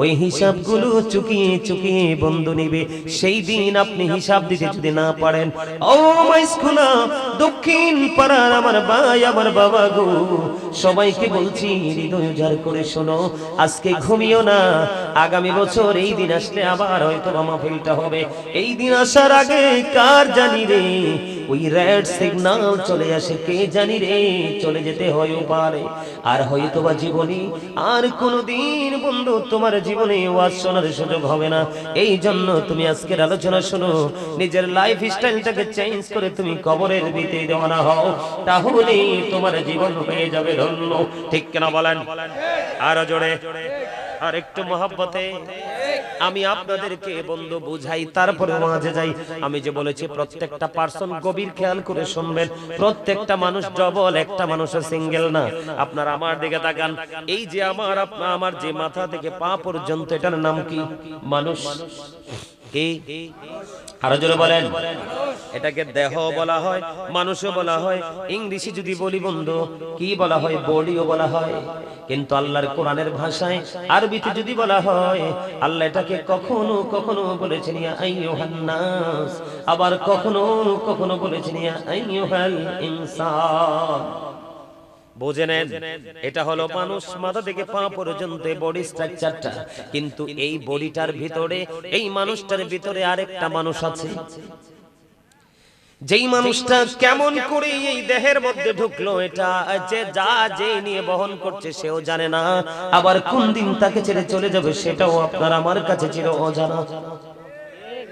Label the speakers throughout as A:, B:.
A: ওই হিসাবগুলো চুকিয়ে চুকিয়ে বন্ধু নিবে। সেই দিন আপনি হিসাব দিতে যদি না পারেন। ও মাই দক্ষিণ পাড়ার আমার ভাই, আমার বাবা গো। সবাইকে বলছি, হৃদয় উজাড় করে শোনো। আজকে ঘুমিও না। আগামী বছর এই দিন আসলে আবার হয়তো মাহফিলটা হবে। এই দিন আসার আগে কার জানি রে? ওই রেড সিগন্যাল চলে আসে, কে জানি রে, চলে যেতে হয় পারে আর হয়তো বা জীবনে, আর কোনোদিন বন্ধু, তোমার জীবনে ওয়াজ শোনার সুযোগ হবে না। এই জন্য তুমি আজকের আলোচনা শোনো, নিজের লাইফ স্টাইলটাকে চেঞ্জ করে তুমি কবরের দিতে দেওয়ানা হও, তাহলে তোমার জীবন হয়ে যাবে ধন্য। ঠিক কিনা বলেন? আরও জোরে আর একটু মহাব্বতে। আমি আপনাদেরকে বন্ধু বুঝাই তারপরে মাঝে যাই। আমি যে বলেছি, প্রত্যেকটা পার্সন গভীর খেয়াল করে শুনবেন। প্রত্যেকটা মানুষ ডবল, একটা মানুষ সিঙ্গেল না। আপনার আমার দিকে তাকান। এই যে আমার, আপনার, আমার যে মাথা থেকে পা পর্যন্ত, এটার নাম কি? মানুষ। কি? আরও জোরে বলেন। এটাকে দেহ বলা হয়, মানুষও বলা হয়, ইংলিশে যদি বলি বন্ধু, কি বলা হয়? বডিও বলা হয়। কিন্তু আল্লাহর কোরআনের ভাষায় আরবিতে যদি বলা হয়, আল্লাহ এটাকে কখনো কখনো বলেছেন আবার কখনো কখনো বলেছেন ইনসান। বুঝে নেন এটা হলো মানুষ মাথা থেকে পা পর্যন্ত বডি স্ট্রাকচারটা কিন্তু এই বডিটার ভিতরে এই মানুষটার ভিতরে আরেকটা মানুষ আছে। যেই মানুষটা কেমন করে এই দেহের মধ্যে ঢুকলো এটা যে যা যে নিয়ে বহন করছে সেও জানে না। আবার কোন দিন তাকে ছেড়ে চলে যাবে সেটাও আপনার আমার কাছে ছিল অজানা।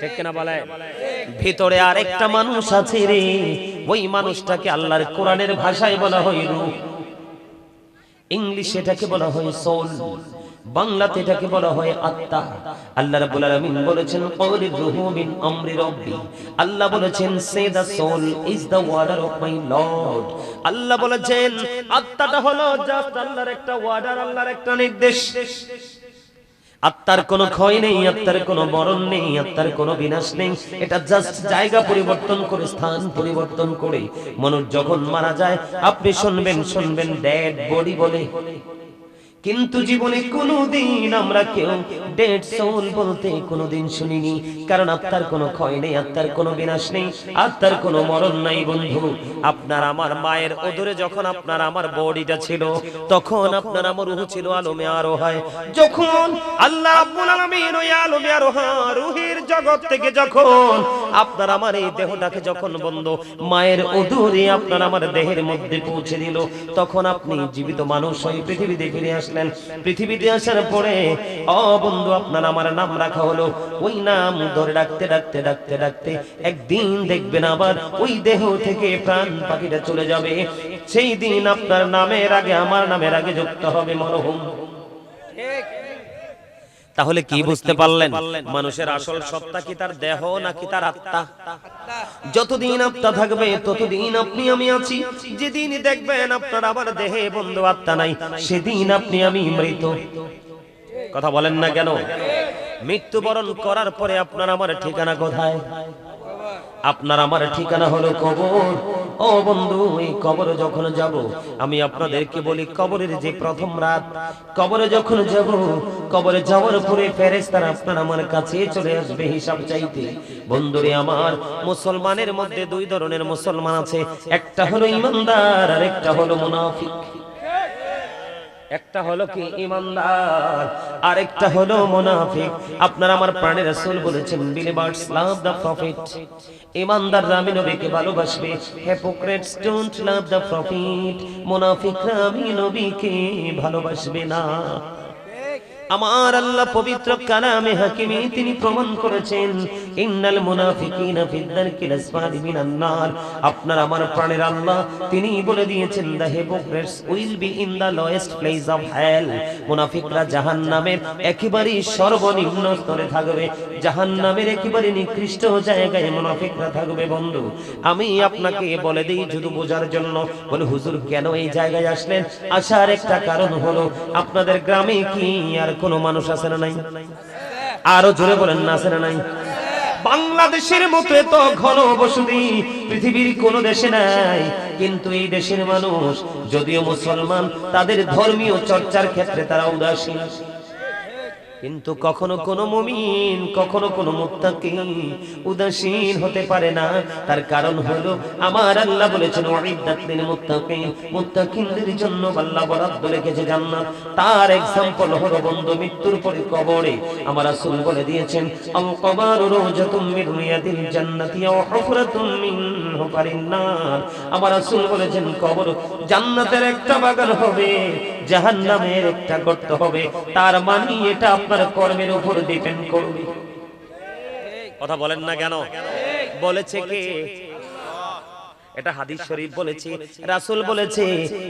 A: ঠিক কিনা বলে? ভিতরে আরেকটা মানুষ আছে রে ওই মানুষটাকে আল্লাহর কোরআনের ভাষায় বলা হয় রূহ ইংলিশে এটাকে বলা হয় সোল বাংলাতে এটাকে বলা হয় আত্মা। আল্লাহ রাব্বুল আলামিন বলেছেন কওলি রুহু মিন আমরি রাব্বি। আল্লাহ বলেছেন say the soul is the order of my Lord. আল্লাহ বলেছেন আত্মাটা হলো জাস্ট আল্লাহর একটা ওয়ার্ডার আল্লাহর একটা নির্দেশ। আত্মার কোনো ক্ষয় নেই, আত্মার কোনো মরণ নেই, আত্মার কোনো বিনাশ নেই। এটা জাস্ট জায়গা পরিবর্তন করে, স্থান পরিবর্তন করে। মানুষ যখন মারা যায়, আপনি শুনবেন শুনবেন ড্যাড বডি বলে। কিন্তু জীবনে কোনোদিন আমরা কেউ ডেড সোল বলতে কোনোদিন শুনিনি। কারণ আত্মার কোনো ক্ষয় নেই, আত্মার কোনো বিনাশ নেই, আত্মার কোনো মরণ নাই বন্ধু। আপনার আমার মায়ের ওদরে যখন আপনার আমার বডিটা ছিল, তখন আপনার আমার রুহ ছিল আলমে আরও হয় যখন আল্লাহ রাব্বুল আলামিন ওই আলমে আরও রুহের জগৎ থেকে যখন আপনার আমার এই দেহটাকে যখন বন্ধ, মায়ের ওদরে আপনার আমার দেহের মধ্যে পৌঁছে দিল, তখন আপনি জীবিত মানুষ হয়ে পৃথিবীতে ফিরে আসলেন। পৃথিবীতে আসার পরে, অ বন্ধু, আপনার আমার নাম রাখা হলো। ওই নাম ধরে রাখতে রাখতে রাখতে রাখতে একদিন দেখবেন আবার ওই দেহ থেকে প্রাণ পাখিটা চলে যাবে। সেই দিন আপনার নামের আগে, আমার নামের আগে যুক্ত হবে মরহুম। তাহলে কি বুঝতে পারলেন? মানুষের আসল সত্তা কি তার দেহ নাকি তার আত্মা? যতদিন আত্মা থাকবে ততদিন আপনি আমি আছি। যেদিন দেখবেন আপনার আবার দেহে বন্ধু আত্মা নাই সেদিন আপনি আমি মৃত। কথা বলেন না কেন? মৃত্যুবরণ করার পরে আপনার আমার ঠিকানা কোথায়? আপনার আমার ঠিকানা হলো কবর। ও বন্ধু, এই কবরে যখন যাব, আমি আপনাদেরকে বলি, কবরের যে প্রথম রাত, কবরে যখন যাব, কবরে যাওয়ার পরে ফেরেশতারা আপনার আমার কাছে চলে আসবে হিসাব চাইতে। বন্ধুরে আমার, মুসলমানের মধ্যে দুই ধরনের মুসলমান আছে, একটা হলো ইমানদার আর একটা হলো মুনাফিক। একটা হলো কি? ইমানদার। আরেকটা হলো মুনাফিক। আপনারা আমার প্রাণের রাসূল বলেছেন বিলিভার্স লাভ দা প্রফিট ইমানদার আমি নবীকে ভালোবাসবে। Hypocrites don't love the profit মুনাফিকরা আমি নবীকে ভালোবাসবে না। আমার আল্লাহ পবিত্র কালামে হাকিমে তিনি প্রমাণ করেছেন, ইন্নাল মুনাফিকিনা ফিদ দারকিল আসফালি মিনান নার। আপনার আমার প্রাণের আল্লাহ তিনি বলে দিয়েছেন the hypocrites will be in the lowest place of hell. মুনাফিকরা জাহান্নামের একেবারে সর্বনিম্ন স্তরে থাকবে, জাহান্নামের একেবারে নিকৃষ্ট জায়গায় মুনাফিকরা থাকবে, বন্ধু। আমি আপনাকে বলে দেই, শুধু বোঝার জন্য, বলে, হুজুর, কেন এই জায়গায় আসলেন? আসার একটা কারণ হলো, আপনাদের গ্রামে কি আর কোনো মানুষ আছে না নাই? আরও জোরে বলেন, না আছে না নাই? বাংলাদেশের মতো এত ঘন বসতি পৃথিবীর কোন দেশে নাই। কিন্তু এই দেশের মানুষ, যদিও মুসলমান, তাদের ধর্মীয় চর্চার ক্ষেত্রে তারা উদাসীন। কিন্তু কখনো কোনো মুমিন, কখনো কোনো মুত্তাকি উদাসীন হতে পারে না। তার কারণ হলো, আমার আল্লাহ বলেছেন ওয়াইদাত লিল জন্য আল্লাহ বরাদ্দ রেখেছে জান্নাত। তার এক্সাম্পল হলো মৃত্যুর পরে কবরে। আমার রাসূল বলে দিয়েছেন আল রওজাতুম মিন রিয়াদিল জান্নাতি হুফরাতুম মিন হুফারিন নার আমার রাসূল বলেছেন, কবর জান্নাতের একটা বাগান হবে, জাহান্নামের একটা গর্ত হবে। তার মানে এটা কর্মের উপর ডিপেন্ড করবে। কথা বলেন না কেন? বলেছে কে? এটা হাদিস শরীফ বলেছে, রাসূল বলেছে,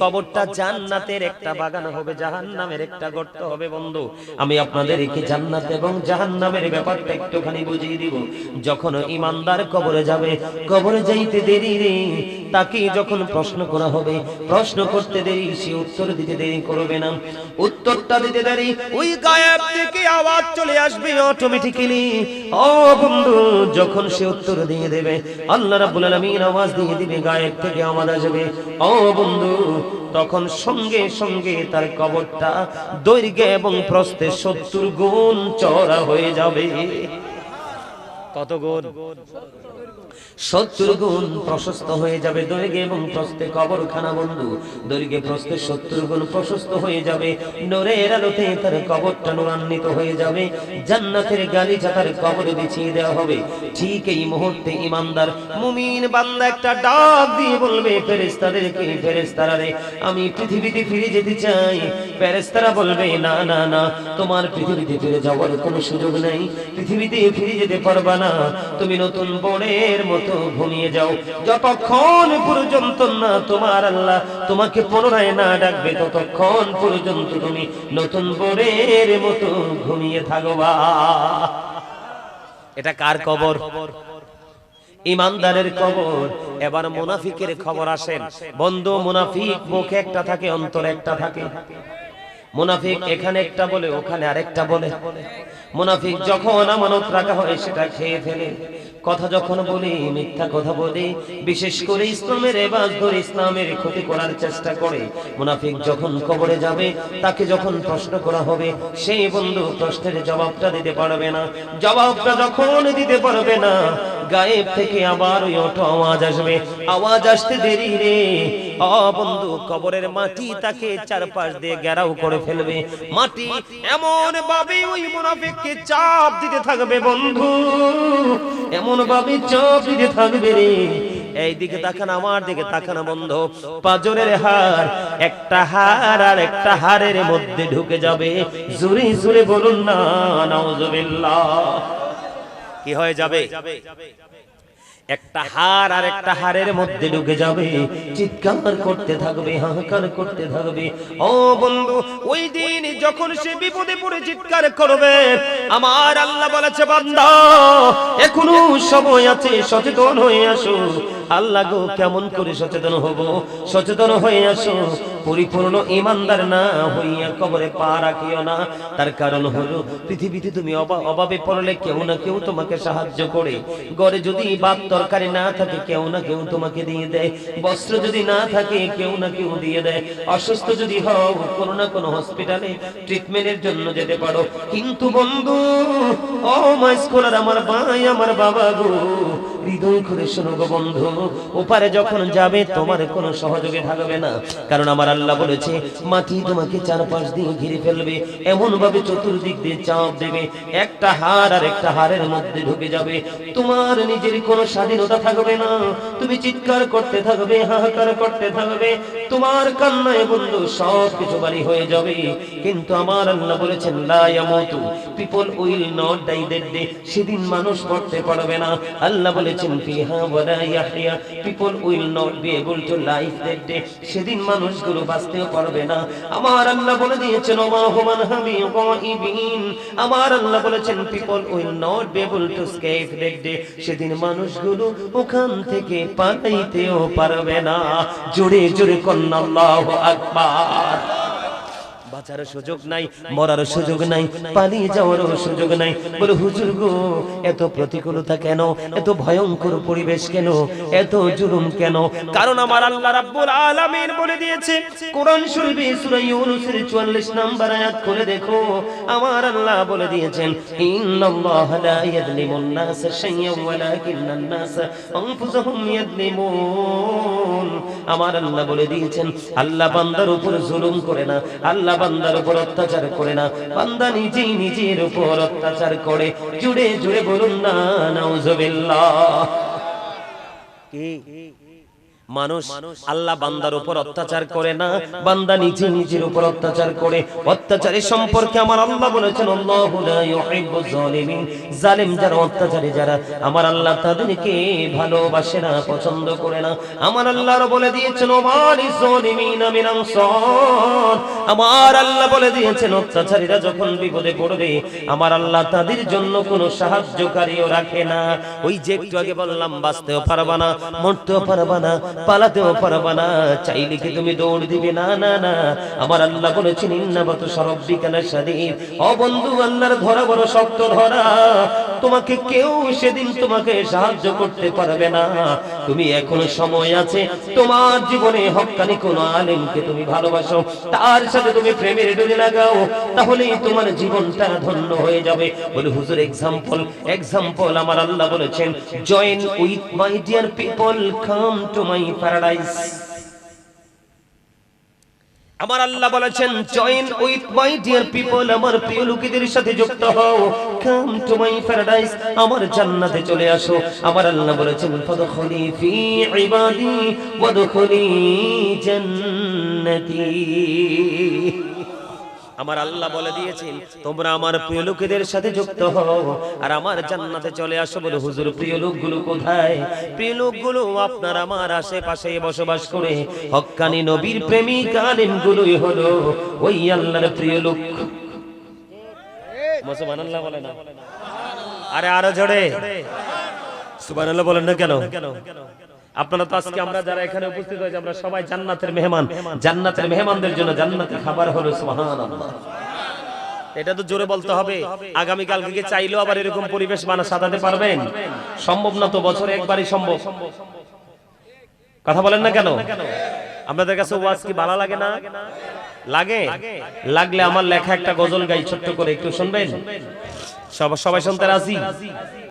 A: কবরটা জান্নাতের একটা বাগান হবে, জাহান্নামের একটা গর্ত হবে, বন্ধু। আমি আপনাদের কি জান্নাত এবং জাহান্নামের ব্যাপারটা একটুখানি বুঝিয়ে দিব। যখন ইমানদার কবরে যাবে, কবরে যাইতে দেরি রে তাকে যখন প্রশ্ন করা হবে, প্রশ্ন করতে দেরি, সে উত্তর দিতে দেরি করবে না। উত্তরটা দিতে দেরি, ওই গায়েব থেকে আওয়াজ চলে আসবে অটোমেটিক্যালি ও বন্ধু, যখন সে উত্তর দিয়ে দেবে, আল্লাহ রাব্বুল আলামিন আওয়াজ দিয়ে দিবে, গায়েব থেকে আওয়াজ আসবে। ও বন্ধু, তখন সঙ্গে সঙ্গে তার কবরটা দৈর্ঘ্য এবং প্রস্থে সত্তর গুণ চড়া হয়ে যাবে। কত গুণ সত্তর গুণ প্রশস্ত হয়ে যাবে দৈর্ঘ্য এবং প্রস্থে কবরখানা বন্ধু। দৈর্ঘ্যে, প্রস্থে সত্তর গুণ প্রশস্ত হয়ে যাবে। নোরের আলোতে তার কবরটা নুরান্বিত হয়ে যাবে। জান্নাতের তার বিছিয়ে দেওয়া হবে। ঠিক এই মুহূর্তে ইমানদার, মুমিন বান্দা একটা ডাক দিয়ে বলবে ফেরেস্তাদেরকে ফেরেস্তারা রে, আমি পৃথিবীতে ফিরে যেতে চাই। ফেরেস্তারা বলবে, না না না, তোমার পৃথিবীতে ফিরে যাওয়ার কোনো সুযোগ নেই। পৃথিবীতে ফিরে যেতে পারবা না। তুমি নতুন বনের মতো ঘুমিয়ে যাও। যতক্ষণ পর্যন্ত না তোমার আল্লাহ তোমাকে পুনরায় না ডাকবে, ততক্ষণ পর্যন্ত তুমি নতুন বনের মতো ঘুমিয়ে থাকবা এটা কার কবর? ইমানদারের কবর। এবার মুনাফিকের খবর আসেন। বন্ধু, মুনাফিক মুখে একটা থাকে, অন্তরে একটা থাকে। মুনাফিক এখানে একটা বলে, ওখানে আরেকটা বলে। মুনাফিক যখন আমানত রাখা হয়, সেটা খেয়ে ফেলে। কথা যখন বলি, মিথ্যা কথা বলি, বিশেষ করে ইসলামের এবাজ ধরে ইসলামের ক্ষতি করার চেষ্টা করে। মুনাফিক যখন কবরে যাবে, তাকে যখন প্রশ্ন করা হবে, সেই বন্ধু প্রশ্নের জবাবটা দিতে পারবে না। জবাবটা যখন দিতে পারবে না, গায়েব থেকে আবার ওই অটো আওয়াজ আসবে। আওয়াজ আসতে দেরি রে। বন্ধু, কবরের মাটি তাকে চারপাশ দিয়ে ঘেরাও করে ফেলবে। মাটি এমন ভাবে ওই মুনাফিককে চাপ দিতে থাকবে, বন্ধু। এমন ভাবে চাপ দিতে থাকবে রে। এই দিকে তাকান আমার দিকে, তাকান বন্ধ। পাজরের হার একটা হার আর একটা হারের মধ্যে ঢুকে যাবে। জুরি জুরে বলুন না, নাউজুবিল্লাহ। কি হয়ে যাবে? একটা হার আর একটা হারের মধ্যে ঢুকে যাবে। চিৎকার করতে থাকবে, হাহাকার করতে থাকবে। ও বন্ধু, ওই দিন যখন সে বিপদে পড়ে চিৎকার করবে, আমার আল্লাহ বলেছে, বান্দা, এখনও সময় আছে, সচেতন হয়ে আসো। আল্লাহ গো, কেমন করে সচেতন হব? সচেতন হয়ে আসো। পরিপূর্ণ ইমানদার না হইয়া কবরে পা রাখিও না। তার কারণ হলো, পৃথিবীতে তুমি অভাবে পড়লে কেউ না কেউ তোমাকে সাহায্য করে। ঘরে যদি ভাত তরকারি না থাকে, কেউ না কেউ তোমাকে দিয়ে দেয়। বস্ত্র যদি না থাকে, কেউ না কেউ দিয়ে দেয়। অসুস্থ যদি হও, কোনো না কোনো হসপিটালে ট্রিটমেন্টের জন্য যেতে পারো। কিন্তু বন্ধু, ও মাই স্কলার আমার ভাই, আমার বাবা গো, হৃদয় করে শোনো গো বন্ধু। ওপারে যখন যাবে, তোমার কোনো সহযোগে থাকবে না। কারণ আমার আল্লাহ বলেছে, মাটি তোমাকে চারপাশ দিয়ে ঘিরে ফেলবে এমন ভাবে চতুর্দিক দিয়ে চাপ দেবে, একটা হার আর একটা হারের মধ্যে ঢুকে যাবে। তোমার নিজের কোনো স্বাধীনতা থাকবে না, তুমি চিৎকার করতে থাকবে, হাহাকার করতে থাকবে, তোমার কান্নায় বন্ধু সব কিছু বাড়ি হয়ে যাবে। কিন্তু আমার আল্লাহ বলেছেন, লা ইয়ামুতু, people will not die that day, সেদিন মানুষ মরতে পারবে না। আল্লাহ বলেছেন, ফিহা ওয়ালা ইয়াহইয়া, people will not be able to life that day, সেদিন মানুষগুলো বাঁচতেও পারবে না। আমার আল্লাহ বলে দিয়েছেন আমার আল্লাহ বলেছেন, people will not be able to escape that day সেদিন মানুষগুলো ওখান থেকে পালাইতেও পারবে না। জোরে জোরে কন্না আল্লাহু আকবার। বাঁচার সুযোগ নাই, মরার সুযোগ নাই, পালিয়ে যাওয়ারও সুযোগ নাই। বলে, হুজুর গো, এত প্রতিকূলতা কেন? এত ভয়ঙ্কর পরিবেশ কেন? এত জুলুম কেন? কারণ আমার আল্লাহ রাব্বুল আলামিন বলে দিয়েছে, কোরআন শরীফে সূরা ইউনূসের 44 নাম্বার আয়াত করে দেখো। আমার আল্লাহ বলে দিয়েছেন, ইন্নাল্লাহ লা ইয়াযলিমুন নাস শাইয়্যান ওয়ালাকিন্নান নাস আনফুসাহুম ইয়াযলিমুন। আমার আল্লাহ বলে দিয়েছেন, আল্লাহ বান্দার উপর জুলুম করে না, আল্লাহ বান্দার উপর অত্যাচার করে না। বান্দা নিজেই নিজের উপর অত্যাচার করে। জুড়ে জুড়ে বলুন না, নাউজুবিল্লাহ। কি? মানুষ আল্লাহ বান্দার উপর অত্যাচার করে না বান্দা নিজে নিজের উপর অত্যাচার করে। অত্যাচারের সম্পর্কে আমার আল্লাহ বলেছেন আল্লাহু লা ইউহিব্বু যালিমিন। জালিম যারা অত্যাচারী যারা আমার আল্লাহ তাদেরকে ভালোবাসে না পছন্দ করে না। আমার আল্লাহর বলে দিয়েছেন মিন আমার আল্লাহ বলে দিয়েছেন অত্যাচারীরা যখন বিপদে পড়বে আমার আল্লাহ তাদের জন্য কোনো সাহায্যকারীও রাখে না। ওই যে একটু আগে বললাম বাঁচতেও পারবা না মরতেও পারবা না। পালাতেও পারবা না। চাইলে কি তুমি দৌড় দিবে? না না না। আমার আল্লাহ বলেছেন ইন্নাবাত সরব্বিকানা শাদীদ ও বন্ধু, আল্লাহর ধরা বড় শক্ত ধরা। তোমাকে কেউ সেদিন তোমাকে সাহায্য করতে পারবে না। তুমি এখনও সময় আছে। তোমার জীবনে হক্কানি কোন আলেমকে তুমি ভালোবাসো। তার সাথে তুমি প্রেমের ডুবে লাগাও। তাহলেই তোমার জীবনটা ধন্য হয়ে যাবে। বলে, হুজুর এক্সাম্পল এক্সাম্পল আমার আল্লাহ বলেছেন join with my dear people come to my আমার আল্লাহ বলেছেন join with my dear people আমার প্রিয় লোকেদের সাথে যুক্ত হও। কাম টু মাই প্যারাডাইস আমার জান্নাতে চলে আসো। আমার আল্লাহ বলেছেন, ফাদখুলি ফি ইবাদি, ওয়াদখুলি জান্নাতি। আমার আল্লাহ বলে দিয়েছেন তোমরা আমার প্রিয় লোকেদের সাথে যুক্ত হও আর আমার জান্নাতে চলে আসো বলে হুজুর প্রিয় লোকগুলো কোথায়? প্রিয় লোকগুলো আপনার আমার আশেপাশে বসবাস করে। হক্কানি নবীর প্রেমিক আলেমগুলোই হলো ওই আল্লাহর প্রিয় লোক। সুবহানাল্লাহ বলে না। আরে আরও জোরে। সুবহানাল্লাহ বলেন না কেন? আপনারা তো আজকে আমরা যারা এখানে উপস্থিত হয়েছে, আমরা সবাই জান্নাতের মেহমান। জান্নাতের মেহমানদের জন্য জান্নাতের খাবার হলো সুবহানাল্লাহ। এটা তো জোরে বলতে হবে। আগামী কালকে চাইলেও আবার এরকম পরিবেশ বানা সাজাতে পারবেন? সম্ভব না তো, বছরে একবারই সম্ভব। কথা বলেন না কেন? আপনাদের কাছে ওয়াজ কি ভালো লাগে না? লাগে? লাগলে আমার লেখা একটা গজল গাই, ছোট্ট করে একটু শুনবেন? সব- সবাই শুনতে রাজি?